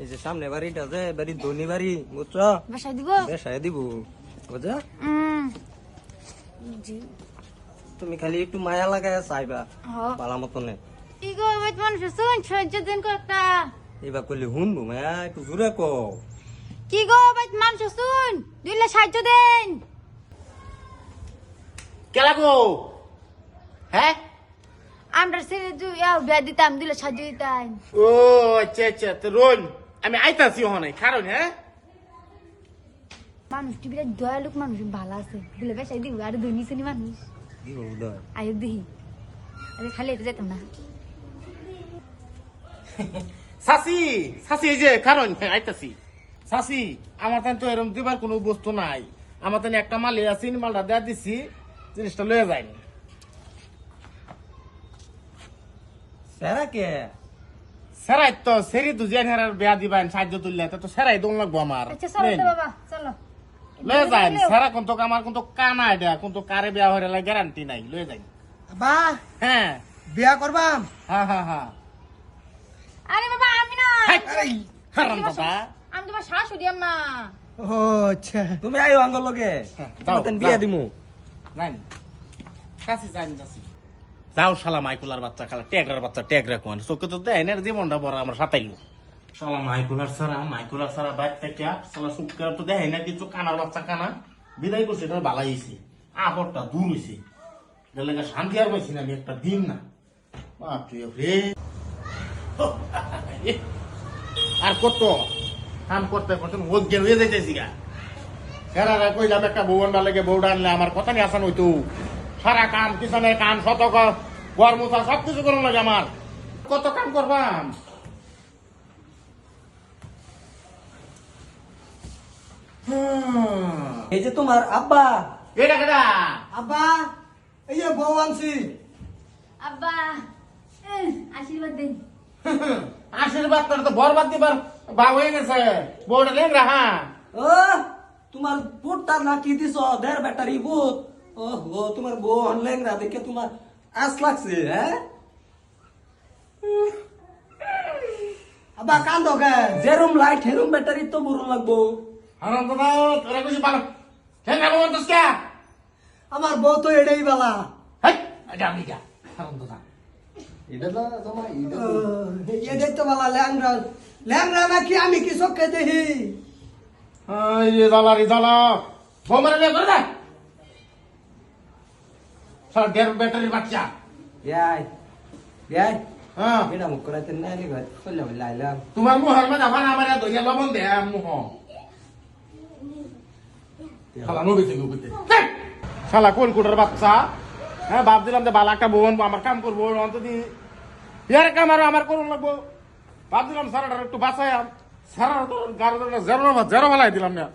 এই যে সামনে বাড়িটা যে বাড়ি ধনী বাড়ি বুঝছ? বাসায় দিব? বেসায় দিব বুঝা জি। তুমি খালি একটু মায়া লাগায় চাইবা হ। বালা মতনে। কি গো বাইত মানুষ শুন সহ্য দিন কয়েকটা এইবার করলে শুনব মায়া একটু জোরে কো কি গো বাইত মানুষ শুন। দিলে সাহায্য দেন। কেলা গো? হ্যাঁ? আমরা বিয়া দিতাম দিলে সাহায্য দিতাম। ও আচ্ছা আচ্ছা তো রোন আমি আইতাছি ওখানে কারণ হ্যাঁ মানুষ টিভিটা দয়ালুক মানুষ ভালো আছে। দিলে বেসাই দিব আর ধনী শ্রেণি মানুষ। আয়ুক দিহি। আরে খালি এটা যেতাম না। সাসি সাসি এই যে কারণ হ্যাঁ আইতাছি। সাসি আমার তাই তো এরকম দিবার কোনো বস্তু নাই। আমার তাই একটা মালে আছে মালটা দেয়া দিছি জিনিসটা লয়ে যায়নি সেরা কে? সেরাই তো সেরি তো জেন হেরার বেয়া দিবেন সাহায্য তুললে তো সেরাই দোন লাগবো আমার। আচ্ছা চলো নেন। তো বাবা চলো। লয়ে যাই সেরা কোন তো আমার কোন তো কানা এটা কোন তো কারে বেয়া হয়ে লাগে গ্যারান্টি নাই লয়ে যাই। হ্যাঁ। বিয়া করবাম? হ্যাঁ হ্যাঁ হ্যাঁ আরে বাবা আমি না। হারাম দাদা আমি তোমার শাশুড়ি আম্মা ও আচ্ছা। তুমি আইও আঙ্গল লগে। হ্যাঁ, বিয়া। দিমু। নাই কাছে যাই যাচ্ছি। যাও শালা মাইকুলার বাচ্চা, খালা ট্যাগরার বাচ্চা, ট্যাগরা কোন? চোখে তো দেয় না, জীবনটা বড়, আমার সাতাইলো। শালা মাইকুলার সারা মাইকুলার সারা বাইর থেকে শালা সুটকার তো দেয় না, কিছু কানার বাচ্চা কানা। বিদায় করছে এটা বালাই হয়েছে আপরটা দূর হয়েছে এলাকা শান্তি আর পাইছি না আমি, একটা দিন না। বাপরে রে আর কত? কাম করতে করতে অজ্ঞান হয়ে যাইতেছি গা। এরা কইলাম, একটা বউন বালেকে বউটা আনলে আমার কথা নিয়ে আসান হইতো। সারা কাম কিষানের কাম শত গরমুথা সব কিছু করুন লাগে আমার। কত কাম করবাম। এই যে তোমার আব্বা। এটা কেটা আব্বা এই যে বউ আনছি। আব্বা আশীর্বাদ দেন। আশীর্বাদ করে তো বরবাদ দিবার ভাব হয়ে গেছে। বউটা লেন রাহা ও তোমার বুটটা না কি দিছ দেড় ব্যাটারি বুট। ও হো তোমার বউ অনলাইন না দেখে তোমার আস লাগছে হ্যাঁ আব্বা কান্দ কে যেরম লাইট হেরুম ব্যাটারি তো বড় লাগবো হারাম দাদা তোরা কিছু পারো ঠেঙ্গা বলতো কে আমার বউ তো এটাই বেলা হেই এটা আমি কে হারাম দাদা এটা না তোমার এটাই তো বেলা ল্যাংরা ল্যাংরা নাকি আমি কি চোখে দেখি এই রে দালা রে দালা বোমারে লে করে দে সারা দেড় ব্যাটারির বাচ্চা। ইয়াই ইয়াই হ্যাঁ। এটা মুখ করাতে না নি ঘর। কইলা লাইলাম তোমার মুহার মধ্যে আবার আমার দইয়া লবণ দে মুহ শালা নবী থেকে বুঝতে শালা কোন কোটার বাচ্চা। হ্যাঁ বাপ দিলাম যে বালা একটা বোন আমার কাম করব অন্তত ইয়ার কাম আর আমার করুন লাগবো। বাপ দিলাম সারাটা একটু বাঁচাই সারা গাড়ি জেরো জেরো ভালাই দিলাম না।